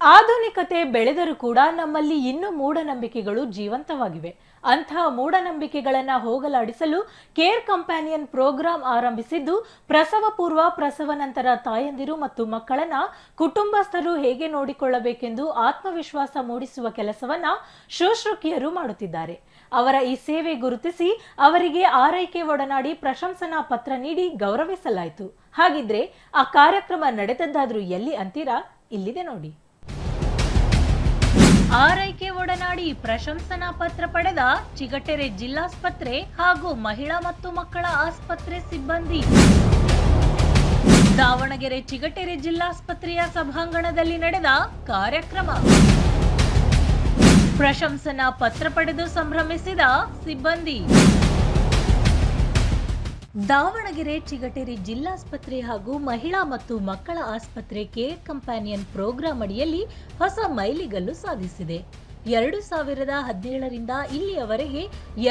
ಆಧುನಿಕತೆ ಬೆಳೆದರೂ ಕೂಡ ನಮ್ಮಲ್ಲಿ ಇನ್ನೂ ಮೂಢನಂಬಿಕೆಗಳು ಜೀವಂತವಾಗಿವೆ. ಅಂತಹ ಮೂಢನಂಬಿಕೆಗಳನ್ನ ಹೋಗಲಾಡಿಸಲು ಕೇರ್ ಕಂಪ್ಯಾನಿಯನ್ ಪ್ರೋಗ್ರಾಂ ಆರಂಭಿಸಿದ್ದು, ಪ್ರಸವ ಪೂರ್ವ ಪ್ರಸವ ನಂತರ ತಾಯಂದಿರು ಮತ್ತು ಮಕ್ಕಳನ್ನ ಕುಟುಂಬಸ್ಥರು ಹೇಗೆ ನೋಡಿಕೊಳ್ಳಬೇಕೆಂದು ಆತ್ಮವಿಶ್ವಾಸ ಮೂಡಿಸುವ ಕೆಲಸವನ್ನ ಶುಶ್ರೂಕಿಯರು ಮಾಡುತ್ತಿದ್ದಾರೆ. ಅವರ ಈ ಸೇವೆ ಗುರುತಿಸಿ ಅವರಿಗೆ ಆರೈಕೆ ಒಡನಾಡಿ ಪ್ರಶಂಸನಾ ಪತ್ರ ನೀಡಿ ಗೌರವಿಸಲಾಯಿತು. ಹಾಗಿದ್ರೆ ಆ ಕಾರ್ಯಕ್ರಮ ನಡೆದದ್ದಾದ್ರೂ ಎಲ್ಲಿ ಅಂತೀರಾ? ಇಲ್ಲಿದೆ ನೋಡಿ. ಆರೈಕೆ ಒಡನಾಡಿ ಪ್ರಶಂಸನಾ ಪತ್ರ ಪಡೆದ ಚಿಗಟೆರೆ ಜಿಲ್ಲಾಸ್ಪತ್ರೆ ಹಾಗೂ ಮಹಿಳಾ ಮತ್ತು ಮಕ್ಕಳ ಆಸ್ಪತ್ರೆ ಸಿಬ್ಬಂದಿ. ದಾವಣಗೆರೆ ಚಿಗಟೆರೆ ಜಿಲ್ಲಾಸ್ಪತ್ರೆಯ ಸಭಾಂಗಣದಲ್ಲಿ ನಡೆದ ಕಾರ್ಯಕ್ರಮ. ಪ್ರಶಂಸನಾ ಪತ್ರ ಪಡೆದು ಸಂಭ್ರಮಿಸಿದ ಸಿಬ್ಬಂದಿ. ದಾವಣಗೆರೆ ಚಿಗಟೇರಿ ಜಿಲ್ಲಾಸ್ಪತ್ರೆ ಹಾಗೂ ಮಹಿಳಾ ಮತ್ತು ಮಕ್ಕಳ ಆಸ್ಪತ್ರೆ ಕೇರ್ ಕಂಪ್ಯಾನಿಯನ್ ಪ್ರೋಗ್ರಾಂ ಅಡಿಯಲ್ಲಿ ಹೊಸ ಮೈಲಿಗಲ್ಲು ಸಾಧಿಸಿದೆ. ಎರಡು ಸಾವಿರದ ಹದಿನೇಳರಿಂದ ಇಲ್ಲಿಯವರೆಗೆ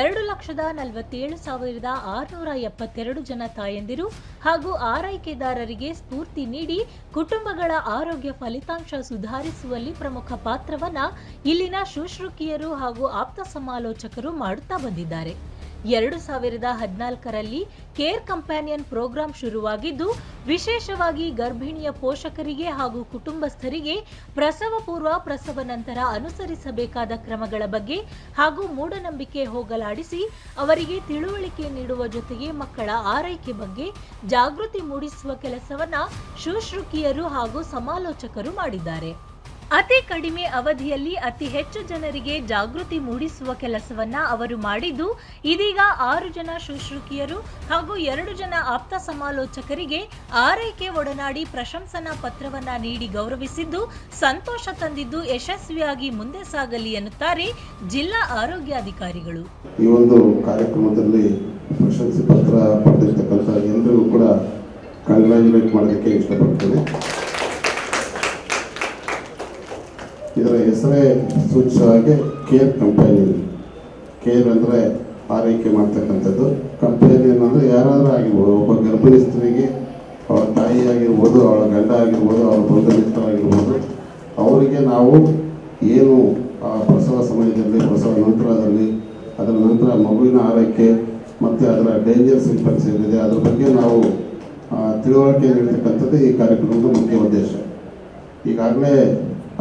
ಎರಡು ಲಕ್ಷದ ನಲವತ್ತೇಳು ಸಾವಿರದ ಆರುನೂರ ಎಪ್ಪತ್ತೆರಡು ಜನ ತಾಯಂದಿರು ಹಾಗೂ ಆರೈಕೆದಾರರಿಗೆ ಸ್ಫೂರ್ತಿ ನೀಡಿ ಕುಟುಂಬಗಳ ಆರೋಗ್ಯ ಫಲಿತಾಂಶ ಸುಧಾರಿಸುವಲ್ಲಿ ಪ್ರಮುಖ ಪಾತ್ರವನ್ನು ಇಲ್ಲಿನ ಶುಶ್ರೂಕಿಯರು ಹಾಗೂ ಆಪ್ತ ಸಮಾಲೋಚಕರು ಮಾಡುತ್ತಾ ಬಂದಿದ್ದಾರೆ. ಎರಡು ಸಾವಿರದ ಹದಿನಾಲ್ಕರಲ್ಲಿ ಕೇರ್ ಕಂಪ್ಯಾನಿಯನ್ ಪ್ರೋಗ್ರಾಂ ಶುರುವಾಗಿದ್ದು, ವಿಶೇಷವಾಗಿ ಗರ್ಭಿಣಿಯ ಪೋಷಕರಿಗೆ ಹಾಗೂ ಕುಟುಂಬಸ್ಥರಿಗೆ ಪ್ರಸವ ಪೂರ್ವ, ಪ್ರಸವ ನಂತರ ಅನುಸರಿಸಬೇಕಾದ ಕ್ರಮಗಳ ಬಗ್ಗೆ ಹಾಗೂ ಮೂಢನಂಬಿಕೆ ಹೋಗಲಾಡಿಸಿ, ಅವರಿಗೆ ತಿಳುವಳಿಕೆ ನೀಡುವ ಜೊತೆಗೆ ಮಕ್ಕಳ ಆರೈಕೆ ಬಗ್ಗೆ ಜಾಗೃತಿ ಮೂಡಿಸುವ ಕೆಲಸವನ್ನ ಶುಶ್ರೂಕಿಯರು ಹಾಗೂ ಸಮಾಲೋಚಕರು ಮಾಡಿದ್ದಾರೆ. ಅತಿ ಕಡಿಮೆ ಅವಧಿಯಲ್ಲಿ ಅತಿ ಹೆಚ್ಚು ಜನರಿಗೆ ಜಾಗೃತಿ ಮೂಡಿಸುವ ಕೆಲಸವನ್ನ ಅವರು ಮಾಡಿದ್ದು, ಇದೀಗ ಆರು ಜನ ಶುಶ್ರೂಕಿಯರು ಹಾಗೂ ಎರಡು ಜನ ಆಪ್ತ ಸಮಾಲೋಚಕರಿಗೆ ಆರೈಕೆ ಒಡನಾಡಿ ಪ್ರಶಂಸನಾ ಪತ್ರವನ್ನ ನೀಡಿ ಗೌರವಿಸಿದ್ದು, ಸಂತೋಷ ತಂದಿದ್ದು ಯಶಸ್ವಿಯಾಗಿ ಮುಂದೆ ಸಾಗಲಿ ಎನ್ನುತ್ತಾರೆ ಜಿಲ್ಲಾ ಆರೋಗ್ಯಾಧಿಕಾರಿಗಳು. ಈ ಒಂದು ಕಾರ್ಯಕ್ರಮದಲ್ಲಿ ಪ್ರಶಂಸೆ ಪತ್ರ ಎಲ್ಲರಿಗೂ ಕೂಡ ಮಾಡೋದಕ್ಕೆ ಇಷ್ಟಪಡ್ತೇನೆ ಇದರ ಹೆಸರೇ ಸೂಚಿಸುವ ಹಾಗೆ ಕೇರ್ ಕಂಪನಿ ಕೇರ್ ಅಂದರೆ ಆರೈಕೆ ಮಾಡ್ತಕ್ಕಂಥದ್ದು. ಕಂಪನಿ ಅನ್ನೋದು ಯಾರಾದರೂ ಆಗಿರ್ಬೋದು, ಒಬ್ಬ ಗರ್ಭಿಣಿ ಸ್ತ್ರೀಗೆ ಅವಳ ತಾಯಿ ಆಗಿರ್ಬೋದು, ಅವಳ ಗಂಡ ಆಗಿರ್ಬೋದು, ಅವಳ ಬಂಧುಮಿತ್ರರಾಗಿರ್ಬೋದು ಅವರಿಗೆ ನಾವು ಏನು, ಆ ಪ್ರಸವ ಸಮಯದಲ್ಲಿ, ಪ್ರಸವ ನಂತರದಲ್ಲಿ, ಅದರ ನಂತರ ಮಗುವಿನ ಆರೈಕೆ, ಮತ್ತು ಅದರ ಡೇಂಜರ್ ಸಿಂಪಲ್ಸ್ ಏನಿದೆ, ಅದ್ರ ಬಗ್ಗೆ ನಾವು ತಿಳುವಳಿಕೆ ನೀಡ್ತಕ್ಕಂಥದ್ದು ಈ ಕಾರ್ಯಕ್ರಮದ ಮುಖ್ಯ ಉದ್ದೇಶ. ಈಗಾಗಲೇ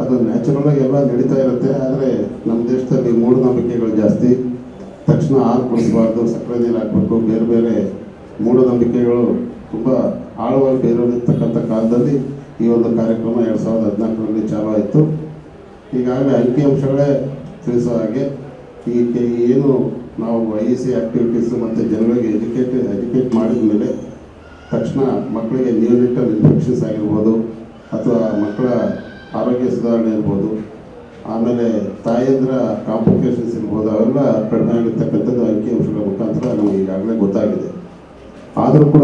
ಅದು ನ್ಯಾಚುರಲ್ ಆಗಿ ಎಲ್ಲ ನಡೀತಾ ಇರುತ್ತೆ, ಆದರೆ ನಮ್ಮ ದೇಶದಲ್ಲಿ ಮೂಢನಂಬಿಕೆಗಳು ಜಾಸ್ತಿ. ತಕ್ಷಣ ಹಾಲು ಕುಡಿಸಬಾರ್ದು, ಸಕ್ಕರೆ ನೀರು ಹಾಕಬೇಕು, ಬೇರೆ ಬೇರೆ ಮೂಢನಂಬಿಕೆಗಳು ತುಂಬ ಆಳವಾಗಿ ಬೇರೂರಿರ್ತಕ್ಕಂಥ ಕಾಲದಲ್ಲಿ ಈ ಒಂದು ಕಾರ್ಯಕ್ರಮ ಎರಡು ಸಾವಿರದ ಹದಿನಾಲ್ಕರಲ್ಲಿ ಚಾಲೂ ಆಯಿತು. ಈಗಾಗಲೇ ಅಂಕಿಅಂಶಗಳೇ ತಿಳಿಸೋ ಹಾಗೆ ಈ ಏನು ನಾವು ಐ ಸಿ ಆ್ಯಕ್ಟಿವಿಟೀಸು ಮತ್ತು ಜನಗಳಿಗೆ ಎಜುಕೇಟ್ ಎಜುಕೇಟ್ ಮಾಡಿದ ಮೇಲೆ ತಕ್ಷಣ ಮಕ್ಕಳಿಗೆ ನ್ಯೂನಿಟಲ್ ಇನ್ಫೆಕ್ಷನ್ಸ್ ಆಗಿರ್ಬೋದು, ಅಥವಾ ಮಕ್ಕಳ ಆರೋಗ್ಯ ಸುಧಾರಣೆ ಇರ್ಬೋದು. ಆಮೇಲೆ ತಾಯಂದ್ರ ಕಾಂಪ್ಲಿಕೇಶನ್ಸ್ ಇರ್ಬೋದು, ಅವೆಲ್ಲ ಕಡಿಮೆ ಆಗಿರ್ತಕ್ಕಂಥದ್ದು ಅಂಕಿಅಂಶಗಳ ಮುಖಾಂತರ ನಮಗೆ ಈಗಾಗಲೇ ಗೊತ್ತಾಗಿದೆ. ಆದರೂ ಕೂಡ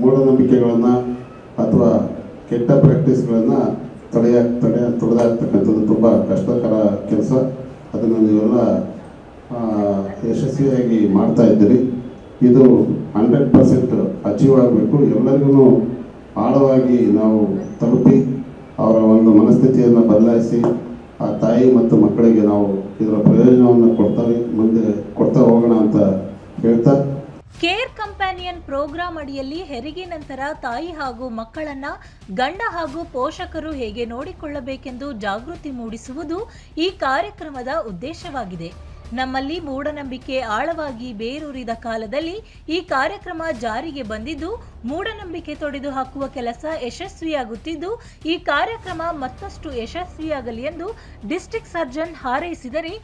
ಮೂಢನಂಬಿಕೆಗಳನ್ನು ಅಥವಾ ಕೆಟ್ಟ ಪ್ರಾಕ್ಟೀಸ್ಗಳನ್ನು ತಡೆಯ, ತಡೆ ತೊಡೆದಾಗ್ತಕ್ಕಂಥದ್ದು ತುಂಬ ಕಷ್ಟಕರ ಕೆಲಸ. ಅದನ್ನು ನೀವೆಲ್ಲ ಯಶಸ್ವಿಯಾಗಿ ಮಾಡ್ತಾ ಇದ್ದೀರಿ. ಇದು ಹಂಡ್ರೆಡ್ ಪರ್ಸೆಂಟ್ ಅಚೀವ್ ಆಗಬೇಕು. ಎಲ್ಲರಿಗೂ ಆಳವಾಗಿ ನಾವು ತಲುಪಿ ಅವರ ಒಂದು ಮನಸ್ಥಿತಿಯನ್ನು ಬದಲಾಯಿಸಿ ಆ ತಾಯಿ ಮತ್ತು ಮಕ್ಕಳಿಗೆ ನಾವು ಇದರ ಪ್ರಯೋಜನವನ್ನು ಕೊಡ್ತಾ ಮುಂದೆ ಕೊಡ್ತಾ ಹೋಗೋಣ ಅಂತ ಹೇಳ್ತಾ. ಕೇರ್ ಕಂಪ್ಯಾನಿಯನ್ ಪ್ರೋಗ್ರಾಂ ಅಡಿಯಲ್ಲಿ ಹೆರಿಗೆ ನಂತರ ತಾಯಿ ಹಾಗೂ ಮಕ್ಕಳನ್ನ ಗಂಡ ಹಾಗೂ ಪೋಷಕರು ಹೇಗೆ ನೋಡಿಕೊಳ್ಳಬೇಕೆಂದು ಜಾಗೃತಿ ಮೂಡಿಸುವುದು ಈ ಕಾರ್ಯಕ್ರಮದ ಉದ್ದೇಶವಾಗಿದೆ. ನಮ್ಮಲ್ಲಿ ಮೂಢನಂಬಿಕೆ ಆಳವಾಗಿ ಬೇರೂರಿದ ಕಾಲದಲ್ಲಿ ಈ ಕಾರ್ಯಕ್ರಮ ಜಾರಿಗೆ ಬಂದಿದ್ದು, ಮೂಢನಂಬಿಕೆ ತೊಡೆದು ಹಾಕುವ ಕೆಲಸ ಯಶಸ್ವಿಯಾಗುತ್ತಿದ್ದು, ಈ ಕಾರ್ಯಕ್ರಮ ಮತ್ತಷ್ಟು ಯಶಸ್ವಿಯಾಗಲಿ ಎಂದು ಡಿಸ್ಟ್ರಿಕ್ಟ್ ಸರ್ಜನ್ ಹಾರೈಸಿದರೆ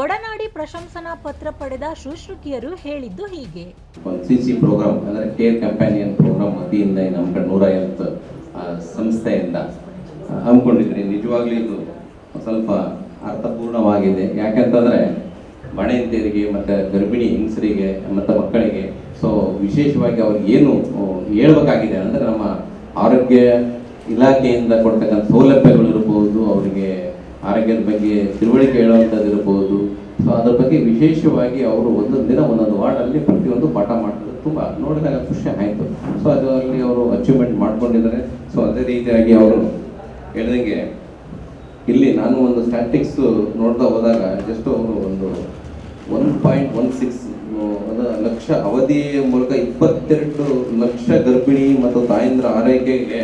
ಒಡನಾಡಿ ಪ್ರಶಂಸನಾ ಪತ್ರ ಪಡೆದ ಶುಶ್ರೂಕಿಯರು ಹೇಳಿದ್ದು ಹೀಗೆ. ಒಂದು ಸಿ ಸಿ ಪ್ರೋಗ್ರಾಮ್ ಅಂದರೆ ಕೇರ್ ಕಂಪ್ಯಾನಿಯನ್ ಪ್ರೋಗ್ರಾಮ್ ವತಿಯಿಂದ ನಮ್ಮ ನೂರ ಐವತ್ತು ಸಂಸ್ಥೆಯಿಂದ ಹಮ್ಮಿಕೊಂಡಿದ್ರಿ ನಿಜವಾಗ್ಲೂ ಇದು ಸ್ವಲ್ಪ ಅರ್ಥಪೂರ್ಣವಾಗಿದೆ. ಯಾಕಂತಂದರೆ ಮನೆಯಂತೆಯರಿಗೆ ಮತ್ತು ಗರ್ಭಿಣಿ ಹೆಂಗಸರಿಗೆ, ಮತ್ತು ಮಕ್ಕಳಿಗೆ. ಸೊ ವಿಶೇಷವಾಗಿ ಅವ್ರಿಗೆ ಏನು ಹೇಳ್ಬೇಕಾಗಿದೆ ಅಂದರೆ ನಮ್ಮ ಆರೋಗ್ಯ ಇಲಾಖೆಯಿಂದ ಕೊಡ್ತಕ್ಕಂಥ ಸೌಲಭ್ಯಗಳು ಇರ್ಬೋದು, ಅವರಿಗೆ ಆರೋಗ್ಯದ ಬಗ್ಗೆ ತಿಳುವಳಿಕೆ ಹೇಳುವಂಥದ್ದು ಇರ್ಬೋದು. ಸೊ ಅದ್ರ ಬಗ್ಗೆ ವಿಶೇಷವಾಗಿ ಅವರು ಒಂದೊಂದು ದಿನ, ಒಂದೊಂದು ವಾರ್ಡಲ್ಲಿ ಪ್ರತಿಯೊಂದು ಪಾಠ ಮಾಡ್ತಾರೆ. ತುಂಬ ನೋಡಿದಾಗ ಖುಷಿ ಆಯಿತು. ಸೊ ಅದರಲ್ಲಿ ಅವರು ಅಚೀವ್ಮೆಂಟ್ ಮಾಡ್ಕೊಂಡಿದ್ದಾರೆ. ಸೊ ಅದೇ ರೀತಿಯಾಗಿ ಅವರು ಹೇಳಿದಂಗೆ, ಇಲ್ಲಿ ನಾನು ಒಂದು ಸ್ಟ್ಯಾಟಿಕ್ಸ್ ನೋಡ್ತಾ ಹೋದಾಗ ಜಸ್ಟ್ ಒಂದು ಒನ್ ಪಾಯಿಂಟ್ ಒನ್ ಸಿಕ್ಸ್ ಲಕ್ಷ ಅವಧಿಯ ಮೂಲಕ ಇಪ್ಪತ್ತೆರಡು ಲಕ್ಷ ಗರ್ಭಿಣಿ ಮತ್ತು ತಾಯಂದ್ರ ಆರೈಕೆಗೆ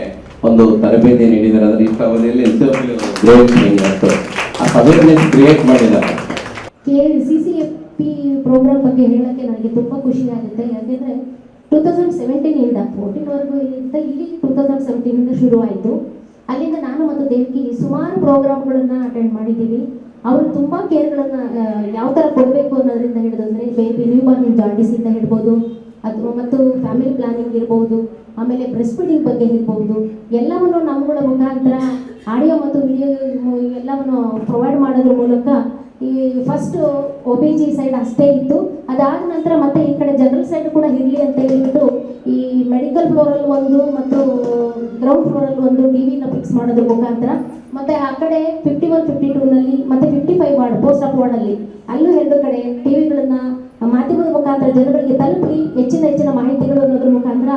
ಒಂದು ತರಬೇತಿ ನೀಡಿದ್ದಾರೆ. ಅಂದ್ರೆ ಇಷ್ಟ ಅವಧಿಯಲ್ಲಿ ಅವೇರ್ನೆಸ್ ಕ್ರಿಯೇಟ್ ಮಾಡಿದ್ದಾರೆ. C C F P program ಬಗ್ಗೆ ಹೇಳಕ್ಕೆ ನನಗೆ ತುಂಬಾ ಖುಷಿ ಆಗುತ್ತೆ. ಯಾಕೆಂದ್ರೆ ಟೂ ತೌಸಂಡ್ ಸೆವೆಂಟೀನಿಂದ ಫೋರ್ಟೀನ್ವರೆಗೂ ಇಂದ ಇಲ್ಲಿ ಟೂ ತೌಸಂಡ್ ಶುರು ಆಯ್ತು ಅಲ್ಲಿಂದ ನಾನು ಮತ್ತು ದೇವಕಿ ಸುಮಾರು ಪ್ರೋಗ್ರಾಮ್ಗಳನ್ನ ಅಟೆಂಡ್ ಮಾಡಿದ್ದೀವಿ. ಅವರು ತುಂಬಾ ಕೇರ್ಗಳನ್ನು ಯಾವ ತರ ಕೊಡಬೇಕು ಅನ್ನೋದ್ರಿಂದ ಹಿಡಿದು ಅಂದ್ರೆ ಬೇಬಿ ನ್ಯೂ ಬಾರ್ನ್ ಜಾಂಡಿಸಿಂದ ಹಿಡ್ಬೋದು ಅಥವಾ ಮತ್ತು ಫ್ಯಾಮಿಲಿ ಪ್ಲಾನಿಂಗ್ ಇರ್ಬೋದು, ಆಮೇಲೆ ಬ್ರೆಸ್ಟ್ ಫೀಡಿಂಗ್ ಬಗ್ಗೆ ಇರ್ಬೋದು ಎಲ್ಲವನ್ನು ನಮ್ಮಗಳ ಮುಖಾಂತರ ಆಡಿಯೋ ಮತ್ತು ವಿಡಿಯೋ ಎಲ್ಲವನ್ನು ಪ್ರೊವೈಡ್ ಮಾಡೋದ್ರ ಮೂಲಕ ಈ first O B G side ಅಷ್ಟೇ ಇತ್ತು. ಅದಾದ ನಂತರ ಮತ್ತೆ ಈ ಕಡೆ ಜನರಲ್ ಸೈಡ್ ಕೂಡ ಇರಲಿ ಅಂತ ಹೇಳ್ಬಿಟ್ಟು ಈ ಮೆಡಿಕಲ್ ಫ್ಲೋರಲ್ಲಿ ಒಂದು ಮತ್ತು ಗ್ರೌಂಡ್ ಫ್ಲೋರಲ್ಲಿ ಒಂದು ಟಿವಿನ ಫಿಕ್ಸ್ ಮಾಡೋದ್ರ ಮುಖಾಂತರ ಮತ್ತೆ ಆ ಕಡೆ ಫಿಫ್ಟಿ ಒನ್ ಫಿಫ್ಟಿ ಟೂನಲ್ಲಿ ಮತ್ತೆ fifty five ward post of ವಾರ್ಡಲ್ಲಿ ಅಲ್ಲೂ ಎರಡು ಕಡೆ ಟಿವಿಗಳನ್ನ ಮಾಧ್ಯಮದ ಮುಖಾಂತರ ಜನಗಳಿಗೆ ತಲುಪಿ ಹೆಚ್ಚಿನ ಹೆಚ್ಚಿನ ಮಾಹಿತಿಗಳು ಅನ್ನೋದ್ರ ಮುಖಾಂತರ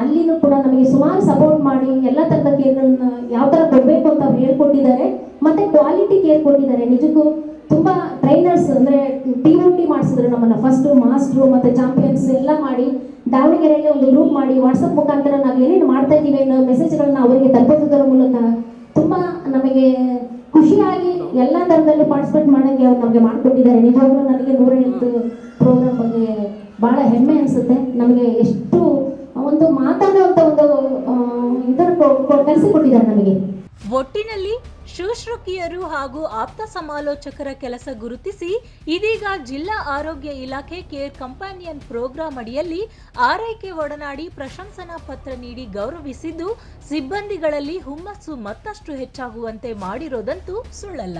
ಅಲ್ಲಿನೂ ಕೂಡ ನಮಗೆ ಸುಮಾರು ಸಪೋರ್ಟ್ ಮಾಡಿ ಎಲ್ಲ ಥರದ ಕೇರ್ಗಳನ್ನ ಯಾವ ತರ ಕೊಡಬೇಕು ಅಂತ ಅವ್ರು ಹೇಳ್ಕೊಟ್ಟಿದ್ದಾರೆ. ಮತ್ತೆ ಕ್ವಾಲಿಟಿ ಕೇರ್ ಕೊಟ್ಟಿದ್ದಾರೆ. ನಿಜಕ್ಕೂ ತುಂಬ ಟ್ರೈನರ್ಸ್ ಅಂದರೆ ಟಿ ಒ ಟಿ ಮಾಡಿಸಿದ್ರು ನಮ್ಮನ್ನು. ಫಸ್ಟು ಮಾಸ್ಟ್ರು ಮತ್ತು ಚಾಂಪಿಯನ್ಸ್ ಎಲ್ಲ ಮಾಡಿ ದಾವಣಗೆರೆಯಲ್ಲಿ ಒಂದು ಗ್ರೂಪ್ ಮಾಡಿ ವಾಟ್ಸಪ್ ಮುಖಾಂತರ ನಾವು ಏನೇನು ಮಾಡ್ತಾ ಇದ್ದೀವಿ ಅನ್ನೋ ಮೆಸೇಜ್ಗಳನ್ನ ಅವರಿಗೆ ತಲುಪಿಸೋದರ ಮೂಲಕ ತುಂಬ ನಮಗೆ ಖುಷಿಯಾಗಿ ಎಲ್ಲ ಥರದಲ್ಲೂ ಪಾರ್ಟಿಸಿಪೇಟ್ ಮಾಡೋಕ್ಕೆ ಅವ್ರು ನಮಗೆ ಮಾಡಿಕೊಟ್ಟಿದ್ದಾರೆ. ನಿಜವಾಗ್ಲೂ ನನಗೆ ನೂರೈವತ್ತು ಪ್ರೋಗ್ರಾಮ್ ಬಗ್ಗೆ ಭಾಳ ಹೆಮ್ಮೆ ಅನಿಸುತ್ತೆ. ನಮಗೆ ಎಷ್ಟು ಒಂದು ಮಾತಾಡುವಂಥ ಒಂದು ಇದನ್ನು ಕಲಿಸಿಕೊಟ್ಟಿದ್ದಾರೆ ನಮಗೆ. ಒಟ್ಟಿನಲ್ಲಿ ಶುಶ್ರೂಕಿಯರು ಹಾಗೂ ಆಪ್ತ ಸಮಾಲೋಚಕರ ಕೆಲಸ ಗುರುತಿಸಿ ಇದೀಗ ಜಿಲ್ಲಾ ಆರೋಗ್ಯ ಇಲಾಖೆ ಕೇರ್ ಕಂಪ್ಯಾನಿಯನ್ ಪ್ರೋಗ್ರಾಂ ಅಡಿಯಲ್ಲಿ ಆರೈಕೆ ಒಡನಾಡಿ ಪ್ರಶಂಸನಾ ಪತ್ರ ನೀಡಿ ಗೌರವಿಸಿದ್ದು, ಸಿಬ್ಬಂದಿಗಳಲ್ಲಿ ಹುಮ್ಮಸ್ಸು ಮತ್ತಷ್ಟು ಹೆಚ್ಚಾಗುವಂತೆ ಮಾಡಿರೋದಂತೂ ಸುಳ್ಳಲ್ಲ.